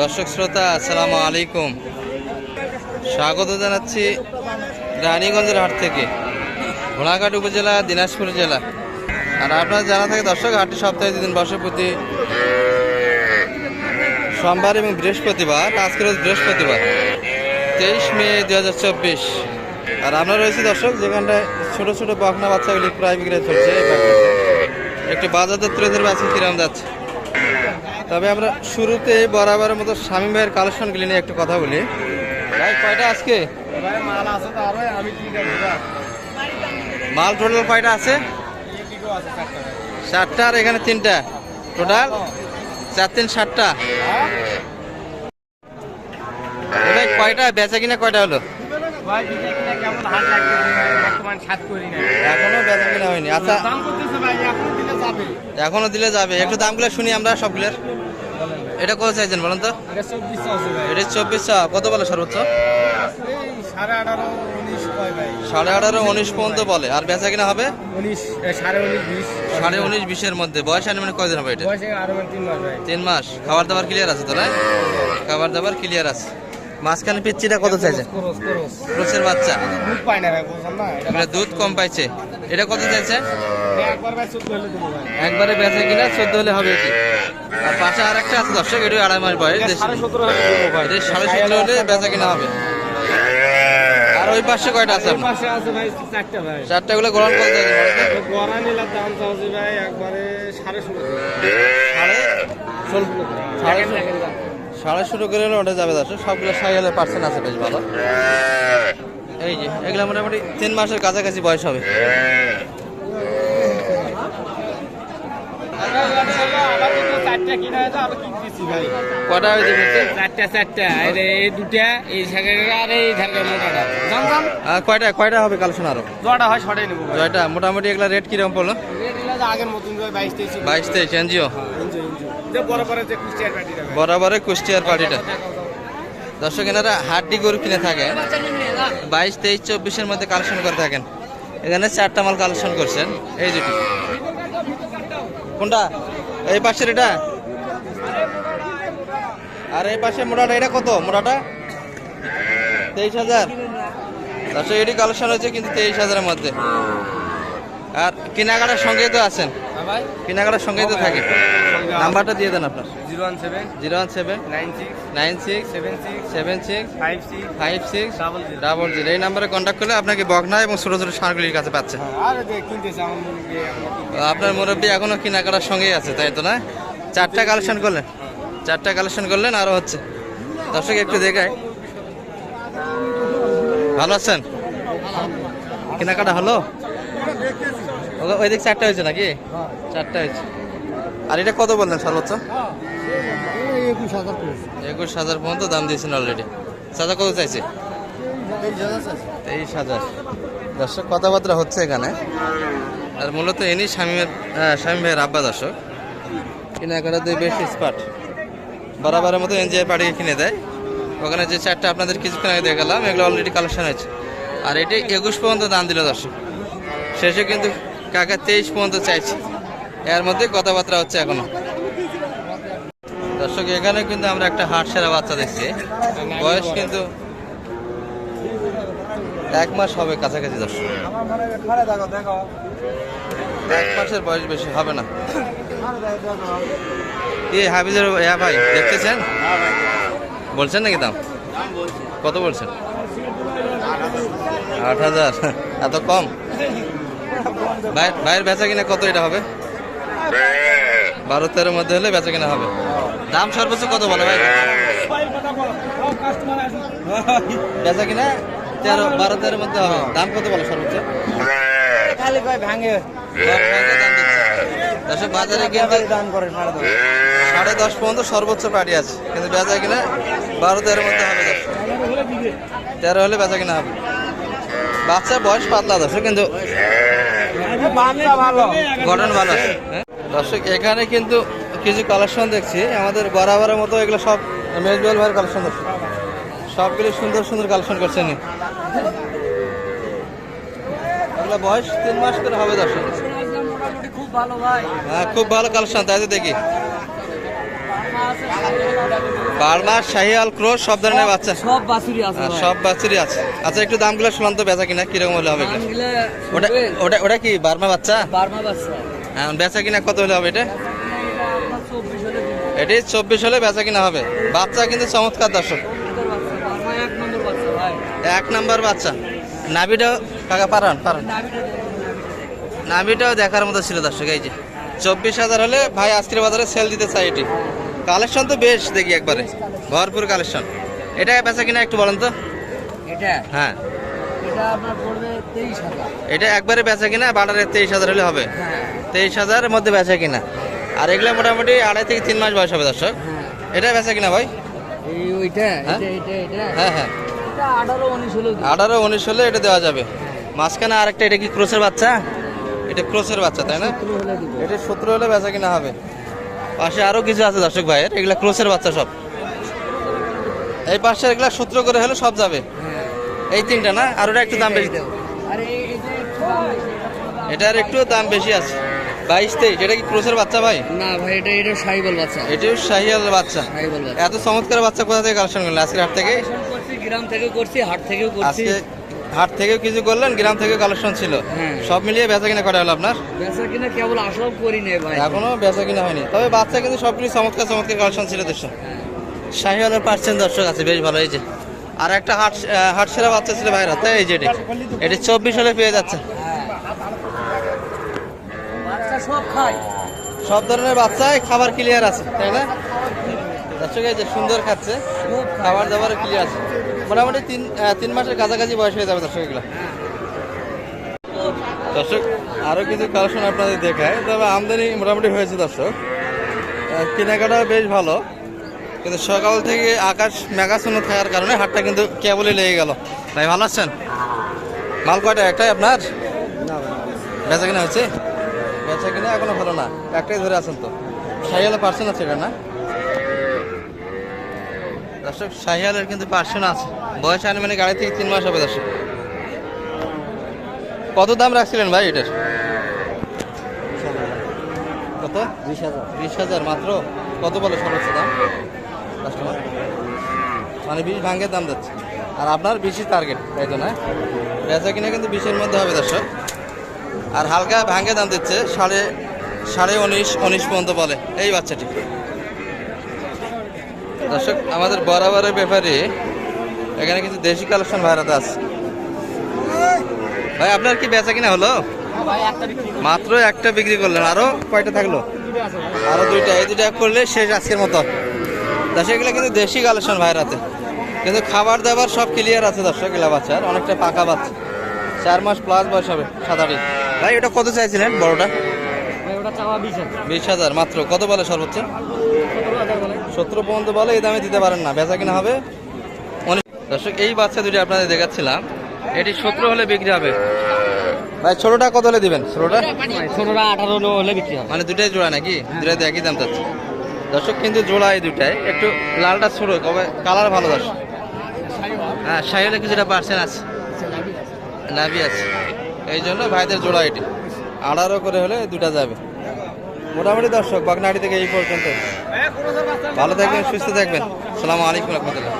দর্শক শ্রোতা, আসসালামু আলাইকুম। স্বাগত জানাচ্ছি রানীগঞ্জের হাট থেকে ঘোড়াঘাট উপজেলা, দিনাজপুর জেলা। আর আপনারা জানা থাকে দর্শক, হাটটি সপ্তাহে দুদিন বসে সোমবার এবং বৃহস্পতিবার, আজকের বৃহস্পতিবার, তেইশ মে দু হাজার চব্বিশ। আর আমরা রয়েছি দর্শক, যেখানটায় ছোটো ছোটো বকনা বাচ্চাগুলি প্রায় বিক্রয় চলছে। একটি বাজার ধরবে আজকে কিরম যাচ্ছে। তবে আমরা শুরুতে বরাবরের মতো স্বামী ভাইয়ের কালেকশনগুলি নিয়ে একটু কথা বলি। কয়টা আজকে? মাল টোটাল কয়টা আছে? চারটা আর এখানে তিনটা। টোটাল চার তিন, সাতটা। কয়টা? বেচা কিনা কয়টা হলো? ভাই বিজয় কিনা কেমন হাট লাগতেছে বর্তমান সাত করি না এখনও বেচা কিনা হয়নি। আচ্ছা। দাম করতেছে ভাই এখন দিলে যাবে। এখনও দিলে যাবে। একটু দামগুলো শুনি আমরা সবগুলোর। এটা কত চাইছেন বলেন তো? এটা চব্বিশ আছে ভাই। এটা চব্বিশ কত বলে সর্বোচ্চ? সাড়ে আঠারো উনিশ পর্যন্ত বলে। আর বেচা কিনা হবে? সাড়ে উনিশ বিশের মধ্যে। বয়স আনুমানিক কয়দিন হবে এটা? তিন মাস খাবার দাবার ক্লিয়ার আছে তো না খাবার দাবার ক্লিয়ার আছে। মাঝখানে পিচ্ছিটা কত চাইছে? করস করস। ক্রোসের বাচ্চা। দুধ পায় না ভাই বুঝছেন না? এটা দুধ কম পাইছে। এটা কত চাইছে? একবার বেচা কিনা চোদ্দ হলে হবে কি? আর পাশে আর একটা আছে দর্শক এটা আড়াই মাস বয়স সাড়ে সতেরো হলে সাড়ে সতেরো হলে বেচা কিনা হবে। আর ওই পাশে কয়টা আছে? পাশে আছে ভাই চারটা ভাই। চারটা গুলো গ্রহণ করে দাম ভাই একবারে সাড়ে ষোলো। সাড়ে? ষোলো। সাড়ে ষোলো করে হলে ওটা যাবে দর্শক। সবগুলো সাইকেলের পার্সেন্ট আছে বেশ ভালো। এই যে এগুলো মোটামুটি তিন মাসের কাছাকাছি বয়স হবে। চারটা কটা হয়েছে এই দুটা এই আর এই মোটাটা কয়টা কয়টা হবে কালেকশন আরও জোয়াটা হয় ছটাই নেব। জয়টা মোটামুটি এগুলা রেট কীরকম পড়ল? আগের মতন বাইশ তেইশ বাইশ তেইশ এনজিও? যে বড় বড় যে কুষ্টিয়ার বরাবরে কুষ্টিয়ার পার্টিটা দর্শক এনারা হাড্ডি গরু কিনে থাকে। বাইশ তেইশ চব্বিশের মধ্যে কালেকশন করে থাকেন। এখানে চারটা মাল কালেকশন করছেন। এই দুটি। কোনটা? এই পাশের এটা? আর এই পাশে মোটাটা এটা কত? মোটাটা তেইশ হাজার। দর্শক এটি কালেকশন হয়েছে কিন্তু তেইশ হাজারের মধ্যে। আর কেনাকাটার সঙ্গেই তো আছেন? ভাই। কেনাকাটার সঙ্গেই তো থাকে নাম্বারটা দিয়ে দেন আপনার। Zero one seven. Zero one seven. Nine six. Nine six. Seven six. Seven six. Five six. Five six. Double zero. Double zero. এই নাম্বারে কন্ট্যাক্ট করলে আপনাকে বকনা এবং ছোটো ছোটো সারগুলির কাছে পাচ্ছে। আর যে কিনতেছে আমার গিয়ে আমরা কিনতেছি। আপনার মুরব্বী এখনও কেনাকাটার সঙ্গেই আছে তাই তো না? চারটা কালেকশন করলেন? চারটা কালেকশন করলেন আরও হচ্ছে। দর্শক একটু দেখায় ভালো আছেন? কেনাকাটা হলো? ওই দিক চারটা হয়েছে নাকি? চারটা হয়েছে। আর এটা কত বললেন সর্বোচ্চ একুশ হাজার পর্যন্ত দাম দিয়েছেন অলরেডি চাচা কত চাইছে? তেইশ হাজার। দর্শক, কথাবার্তা হচ্ছে এখানে। আর মূলত এনি স্বামীর স্বামী ভাইয়ের আব্বা দর্শক। কিনে কেনাকাটা দুই বেশ স্পাট। বরাবরের মতো এনজিআই পাড়িয়ে কিনে দেয়। ওখানে যে চারটা আপনাদের কিছুক্ষণ আগে দেখালাম, এগুলো অলরেডি কালেকশন হয়েছে। আর এটি একুশ পর্যন্ত দাম দিল দর্শক। শেষে কিন্তু কাকা তেইশ পর্যন্ত চাইছে। এর মধ্যে কথাবার্তা হচ্ছে এখনও। দর্শক এখানে কিন্তু আমরা একটা হাট সেরা বাচ্চা দেখছি। বয়স কিন্তু এক মাস হবে কাছাকাছি দর্শক। এক মাসের বয়স বেশি হবে না। কি হাবিজের হ্যাঁ ভাই, দেখতেছেন? বলছেন নাকি দাম? কত বলছেন? আট হাজার। এত কম? ভাইয়ের বেচা কিনা কত এটা হবে? বারো তেরোর মধ্যে হলে বেচা কিনা হবে। দাম সর্বোচ্চ কত বলে ভাই? বেচা কিনা তেরো বারো তেরোর মধ্যে হবে। দাম কত বলে সর্বোচ্চ? বাজারে সাড়ে দশ পর্যন্ত সর্বোচ্চ পাটি আছে। কিন্তু বেচা কিনা বারো তেরোর মধ্যে হবে তেরো হলে বেচা কিনা হবে। বাচ্চা বয়স পাতলা দশ কিন্তু গঠন ভালো আছে? দর্শক এখানে কিন্তু কিছু কালেকশন দেখছি। আমাদের বরাবরের মতো এগুলো সব মেজবাল ভাইয়ের কালেকশন দেখছি। সবগুলি সুন্দর সুন্দর কালেকশন করছেন এগুলো বয়স তিন মাস করে হবে দর্শক। খুব ভালো ভাই। হ্যাঁ খুব ভালো কালেকশন তাই তো দেখি। বার্মা শাহিয়াল ক্রোশ সব ধরনের বাচ্চা। সব বাছুরি আছে সব বাচ্চারই আছে। আচ্ছা একটু দামগুলো শুনলাম তো বেচা কিনা কীরকম হলে হবে? ওটা ওটা ওটা কি বার্মা বাচ্চা? বার্মা বাচ্চা। হ্যাঁ, বেচা কিনা কত হলে হবে এটা। এটি চব্বিশ হলে বেচা কিনা হবে। বাচ্চা কিন্তু চমৎকার দর্শক। এক নম্বর বাচ্চা। ভাই এক নাম্বার বাচ্চা নাভিটাও কাকা পারান পারান। নাভিটা নাভিটাও দেখার মতো ছিল দর্শক এই যে। চব্বিশ হাজার হলে ভাই আজকের বাজারে সেল দিতে চাই এটি। কালেকশন তো বেশ দেখি একবারে। ভরপুর কালেকশন। এটা বেচা কিনা একটু বলেন তো। এটা? হ্যাঁ। এটা একবারে বেচা কিনা বাটারে তেইশ হাজার হলে হবে। হ্যাঁ। তেইশ হাজারের মধ্যে বেচা কিনা। আর এগুলো মোটামুটি আড়াই থেকে তিন মাস বয়স হবে দর্শক। হ্যাঁ। এটা বেচা কিনা ভাই? হ্যাঁ? হ্যাঁ হ্যাঁ। এটা আঠারো উনিশ হলে এটা দেওয়া যাবে। মাঝখানে আরেকটা এটা কি ক্রোসের বাচ্চা? এটা ক্রোসের বাচ্চা তাই না। এটা সতেরো হলে বেচা কিনা হবে। পাশে আরও কিছু আছে দর্শক ভাইয়ের এগুলা ক্রোসের বাচ্চা সব। এই পাশে এগুলা সতেরো করে হলে সব যাবে। হ্যাঁ। এই তিনটা না? আর ওটা একটু দাম বেশি। এটার একটু দাম বেশি আছে। বাইশ তেইশ এটা কি ক্রোসের বাচ্চা ভাই? না ভাই এটা এটা সাইবল বাচ্চা। এটিও শাহিয়াল বাচ্চা। এত চমৎকার বাচ্চা কোথা থেকে কালেকশন করলেন? আজকের হাট থেকে? করছি গ্রাম থেকে করছি হাট থেকেও করছি। হাট থেকেও কিছু করলেন গ্রাম থেকে কালেকশন ছিল। হ্যাঁ। সব মিলিয়ে বেচা কিনা করা হলো আপনার? বেচা কিনা কেবল আসলাম করি নেই ভাই। এখনও বেচা কিনা হয়নি। তবে বাচ্চা কিন্তু সবগুলি চমৎকার চমৎকার কালেকশন ছিল দর্শক শাহিওয়ালের পার্সেন্ট দর্শক আছে বেশ ভালো এই যে। আর একটা হাট হাট সেরা বাচ্চা ছিল ভাইরা তাই এই যে এটি। এটি চব্বিশ হলে পেয়ে যাচ্ছে। সব ধরনের বাচ্চাই খাবার ক্লিয়ার আছে তাই না? দর্শক এই যে সুন্দর খাচ্ছে। সব খাবার দাবার ক্লিয়ার আছে। মোটামুটি তিন তিন মাসের কাছাকাছি বয়স হয়ে যাবে দর্শক এগুলো। দর্শক আরও কিছু কালেকশন আপনাদের দেখায় তবে আমদানি মোটামুটি হয়েছে দর্শক। আহ, কেনাকাটা বেশ ভালো কিন্তু সকাল থেকে আকাশ মেঘাচ্ছন্ন থাকার কারণে হাটটা কিন্তু কেবলই লেগে গেল। ভাই ভালো আছেন? মাল কয়টা? একটাই আপনার? বেচা কিনা হচ্ছে? বেচা কিনা এখনও ভালো না একটাই ধরে আছেন তো। শাহিয়ালে পার্সেন্ট আছে এটা না? দর্শক শাহিয়ালের কিন্তু পার্সেন্ট আছে। বয়স আনুমানিক আড়াই থেকে তিন মাস হবে দর্শক। কত দাম রাখছিলেন ভাই এটার? কত? বিশ হাজার। বিশ হাজার মাত্র? কত বলে সর্বোচ্চ দাম? কাস্টমার মানে বিশ ভাঙ্গের দাম যাচ্ছে। আর আপনার বেশি টার্গেট তাই তো না? বেচা কিনা কিন্তু বিশের মধ্যে হবে দর্শক। আর হালকা ভাঙ্গে দাম দিচ্ছে, সাড়ে সাড়ে উনিশ উনিশ পর্যন্ত বলে। এই বাচ্চাটি। দর্শক, আমাদের বরাবরের ব্যাপারে এখানে কিছু দেশি কালেকশন ভাইরাতে আছে। ভাই আপনার কি বেচা কিনা হলো? ভাই মাত্র একটা বিক্রি করলেন আরও কয়টা থাকল? আরও দুইটা এই দুইটা করলে শেষ আজকের মতো। দর্শক এগুলো কিন্তু দেশি কালেকশন ভাইরাতে কিন্তু খাবার দাবার সব ক্লিয়ার আছে দর্শক এগুলা বাচ্চার। অনেকটা পাকা বাচ্চা। চার মাস প্লাস বয়স হবে সাতারি ভাই ওটা কত চাইছিলেন বড়টা? বিশ হাজার। মাত্র। কত বলে সর্বোচ্চ? সতেরো বলে পর্যন্ত বলে এই দামে দিতে পারেন না। বেচা কিনা হবে দর্শক এই বাচ্চা দুটি আপনাদের দেখাচ্ছিলাম। এটি সতেরো হলে বিক্রি হবে। ভাই ছোটটা কত হলে দিবেন? ছোটটা ভাই ছোটরা আঠারো হলে বিক্রি হবে। মানে দুটাই জোড়া নাকি? দুটাই তো একই দাম চাচ্ছে। দর্শক কিন্তু জোড়া এই দুটাই। একটু লালটা ছোট কবে কালার ভালো দর্শক। হ্যাঁ সাইলে কিছুটা পার্সেন্ট আছে। নাভি আছে। এই জন্য ভাইদের জোড়া এটি। আঠারো করে হলে দুটা যাবে। মোটামুটি দর্শক বাগনাড়ি থেকে এই পর্যন্ত। ভালো থাকবেন সুস্থ থাকবেন। সালামু আলাইকুম রহমতুল্লাহ।